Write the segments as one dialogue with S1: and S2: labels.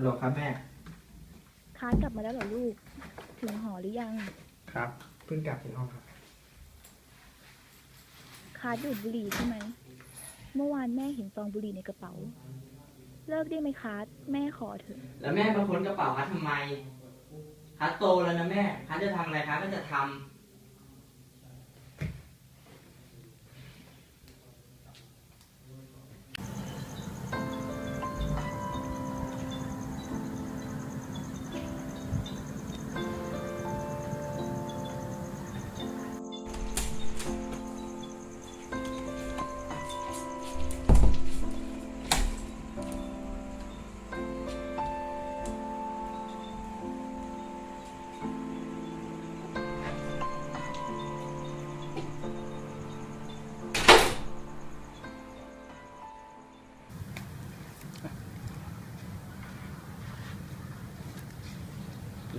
S1: ฮัลโหลครับแม่
S2: คาร์ดกลับมาแล้วเหรอลูก ถึงหอหรือยัง
S1: ครับ เพิ่งกลับถึงห้องครับ
S2: คาร์ดดูดบุหรี่ใช่ไหม เมื่อวานแม่เห็นซองบุหรี่ในกระเป๋า เลิกได้ไหมคาร์ดแม่ขอเถอะ
S3: แล้วแม่มาค้นกระเป๋าฮัททำไมฮัทโตแล้วนะแม่ฮัทจะทำอะไรฮัทก็จะทำ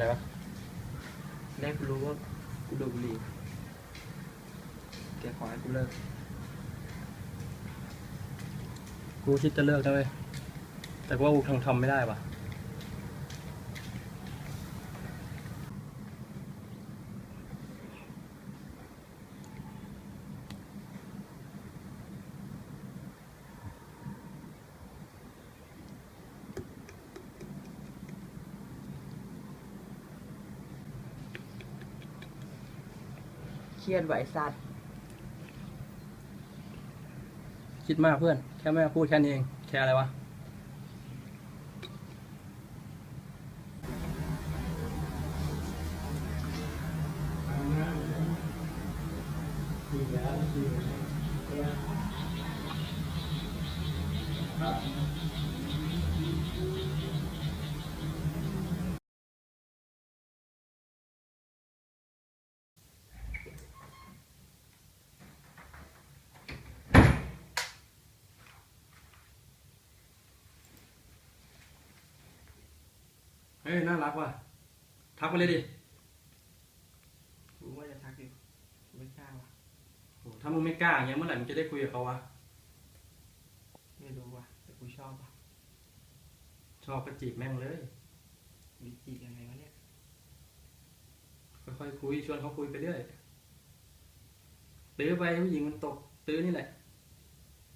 S4: แล้ว
S1: แม่กูรู้ว่ากูดูดบุหรี่แกขอให้กูเลิก
S4: กูคิดจะเลิกนะเว้ยแต่ว่ากูทำทำไม่ได้ว่ะ
S3: เครียดไหวสัตว์
S4: คิดมากเพื่อน แค่แม่พูดแค่นี้เอง แค่อะไรวะ เฮ้ยน่ารักว่ะทักไปเลยดิ
S1: กูว่าจะทักอยู่กูไม่กล้าว่ะ
S4: โหถ้ามึงไม่กล้าอย่างเงี้ยเมื่อไหร่มึงจะได้คุยกับเขาวะ
S1: ไม่รู้ว่ะแต่กูชอบว่ะ
S4: ชอบก็จีบแม่งเลย
S1: วิจียังไงวะเนี่ย
S4: ค่อยๆคุยชวนเขาคุยไปเรื่อยตื้อไปผู้หญิงมันตกตื้อนี่แหละ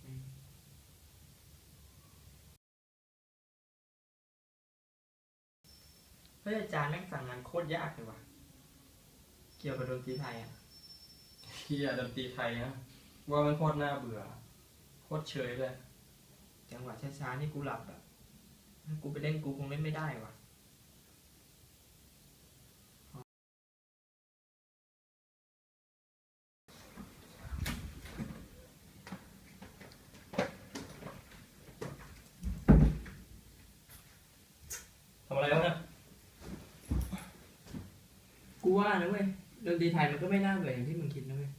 S1: อืม เฮ้ยอาจารย์แม่งสั่งงานโคตรยากเลยว่ะ เกี่ยวกับดนตรีไทยอะ
S4: เฮียดนตรีไทยนะว่ามันโคตรน่าเบื่อโคตรเฉยเลย
S1: จังหวะช้าๆนี่กูหลับอะถ้ากูไปเล่นกูคงเล่นไม่ได้ว่ะ
S4: ทำอะไรแล้วเนี่ย
S1: กู ว่านะเว้ยดนตรีไทยมันก็ไม่น่าเบื่ออย่างที่มึงคิดนะเว้ย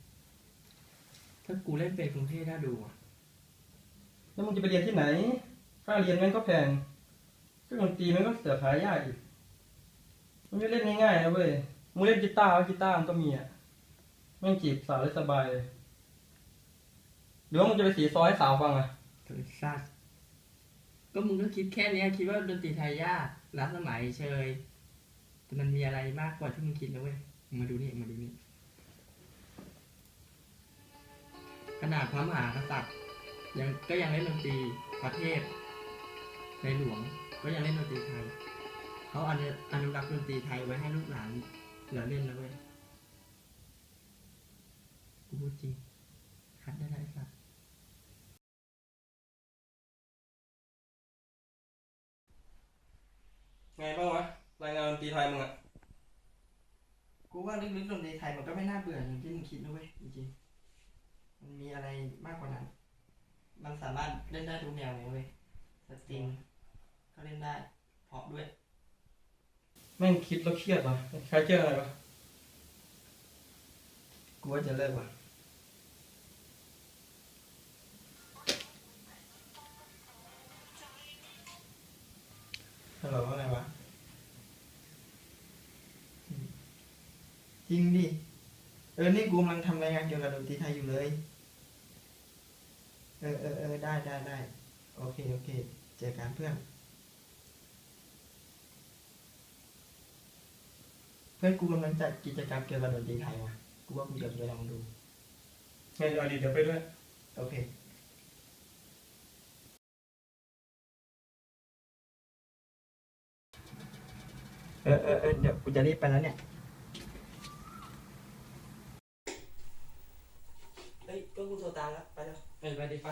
S1: ถ้ากูเล่นเป็นกรุงเทพน่าดูอะ
S4: แล้วมึงจะไปเรียนที่ไหน ค่าเรียนแม่งก็แพงเครื่องดนตรีมันก็เสียหายากอีก มันไม่เล่นง่ายๆนะเว้ย มึงเล่นกีตาร์วะกีตาร์มันก็มีอะแม่งจีบสาวได้สบายเลยหรือว่ามึงจะไปสีซอยให้สาวฟังอะ
S1: เกิดซัดก็มึงก็คิดแค่เนี้ยคิดว่าดนตรีไทยยากล้าสมัยเชย แต่มันมีอะไรมากกว่าที่มึงคิดนะเว้ยมาดูนี่มาดูนี่ขนาดพระมหากษัตริย์ยังก็ยังเล่นดนตรีประเทศ ในหลวงก็ยังเล่นดนตรีไทยเขาอนุรักษ์ดนตรีไทยไว้ให้ลูกหลานเหลือเล่นนะเว้ยกูพูดจริงคัดได้ได้สัตว์
S4: ไงบ้างวะ รายงานดนตรีไทยมึงอะ
S1: กูว่าลึกๆดนตรีไทยมันก็ไม่น่าเบื่ออย่างที่มึงคิดนะเว้ยจริงๆมันมีอะไรมากกว่านั้น มันสามารถเล่นได้ทุกแนวเลยเว้ยสตริงก็เล่นได้เพราะด้วย
S4: แม่งคิดแล้วเครียดวะใครเครียดอะไรวะ
S1: กูว่าจะเลิกว่ะฮัลโหลว่าไงวะ จริงดิ เออ นี่กูกำลังทำรายงานเกี่ยวกับดนตรีไทยอยู่เลย เออเออเออได้ได้ได้ โอเค โอเค เจอกันเพื่อน เพื่อนกูกำลังจัดกิจกรรมเกี่ยวกับดนตรีไทยว่ะ กูว่ากูเดี๋ยวไปลองดู
S4: เดี๋ยวเดี๋ยวไปด้วย
S1: โอเคเออเออเดี๋ยวกูจะรีบไปแล้วเนี่ย ตาแล้วไปแล้ว
S4: ไปไปดีไป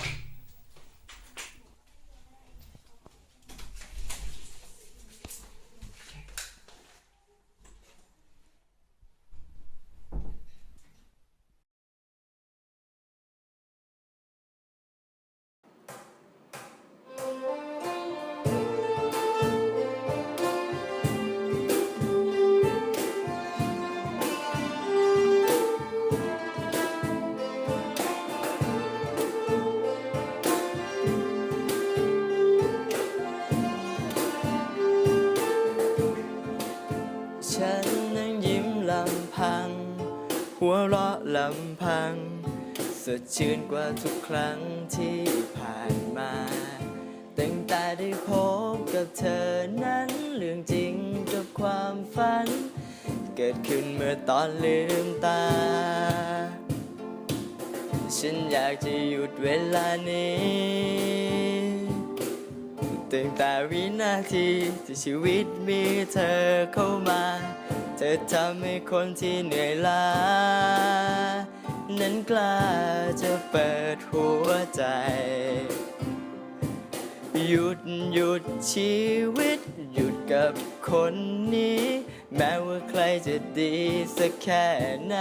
S5: พัง สดชื่นกว่าทุกครั้งที่ผ่านมาตั้งแต่ได้พบกับเธอนั้นเรื่องจริงกับความฝัน เกิดขึ้นเมื่อตอนลืมตา ฉันอยากจะหยุดเวลานี้ตั้งแต่วินาทีที่ชีวิตมีเธอเข้ามา เธอทำให้คนที่เหนื่อยล้า นั้นกล้าจะเปิดหัวใจ หยุดหยุดชีวิต หยุดกับคนนี้ แม้ว่าใครจะดีสักแค่ไหน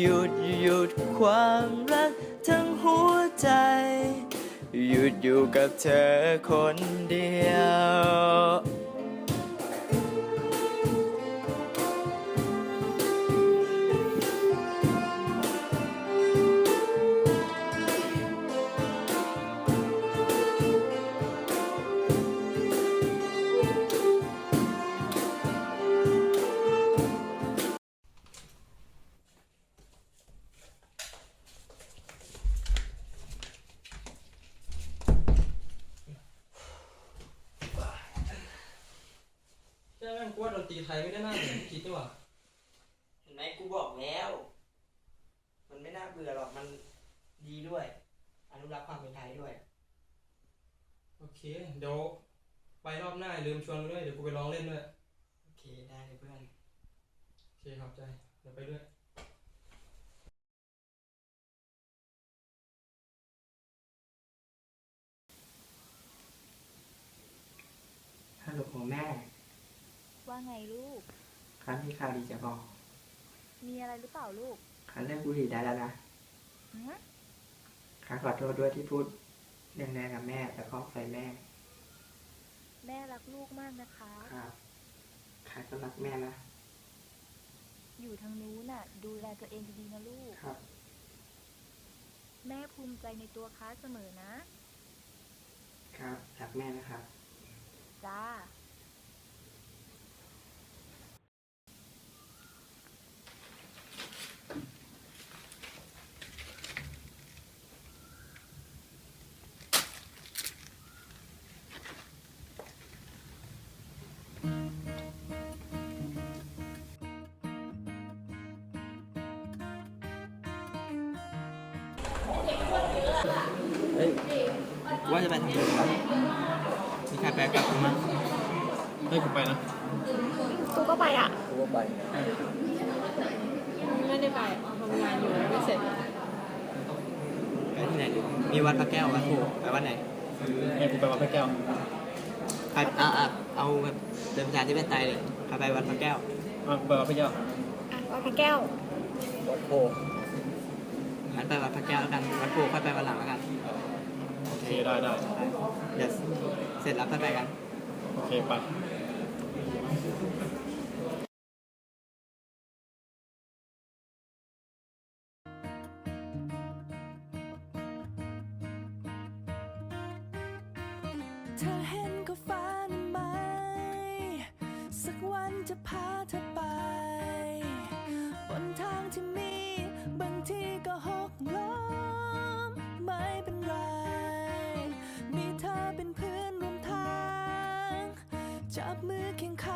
S5: หยุดหยุดความรักทั้งหัวใจ หยุดอยู่กับเธอคนเดียว
S4: ตีไทยไม่ได้น่าเบื่อที่คิดนี่หว่า
S1: เห็นไหมกูบอกแล้ว มันไม่น่าเบื่อหรอกมันดีด้วย อนุรักษ์ความเป็นไทยด้วย
S4: โอเค เดี๋ยวไปรอบหน้าอย่าลืมชวนกูด้วยเดี๋ยวกูไปลองเล่นด้วย
S1: โอเคได้เลยเพื่อน
S4: โอเคขอบใจ เดี๋ยวไปด้วย
S1: ฮัลโหลของแม่
S2: ว่าไงลูก
S1: ครั้งที่ข่าวดีจะบอก
S2: มีอะไรหรือเปล่าลูก
S1: ครั้งเลิกบุหรี่ได้แล้วนะ
S2: หือ
S1: ครั้งขอโทษด้วยที่พูดแรงๆกับแม่แล้วก็ใส่แม่
S2: แม่รักลูกมากนะคะ
S1: ครับข้าก็รักแม่นะ
S2: อยู่ทางนู้นน่ะ ดูแลตัวเองดีๆนะลูก
S1: ครับ
S2: แม่ภูมิใจในตัวค้าเสมอนะ
S1: ครับ รักแม่นะครับ
S2: จ้า
S1: เฮ้ยว่าจะไปทำอะไรวะมีใครไปกับกูมั้ย
S4: ให้กูไปนะ
S2: กูก็ไปอะ
S1: กูก็ไป
S6: ไม่ได้ไปทำงานอยู่ไม่เสร็จ
S1: ไปที่ไหนดีมีวัดพระแก้ววัดโพไปวัดไหน
S4: ให้กูไปวัดพระแก้ว
S1: ใครเอาเอาเอาแบบเป็นภาษาที่เป็นไตยเลยใครไปวัดพระแก้ว
S4: อะกูไปวัดพระแก้ว
S2: อะว่าพระแก้ว
S1: วัดโพงั้น ไปวัดพระแก้วแล้วกันวัดโพค่อยไปวันหลังแล้วกัน
S4: โอเคได้ได้
S1: เดี๋ยวเสร็จแล้วค่อยไปกัน
S4: โอเคไป
S7: เธอเห็นก็ฟ้านั้นไหม สักวันจะพาเธอ จับมือเคียงข้าง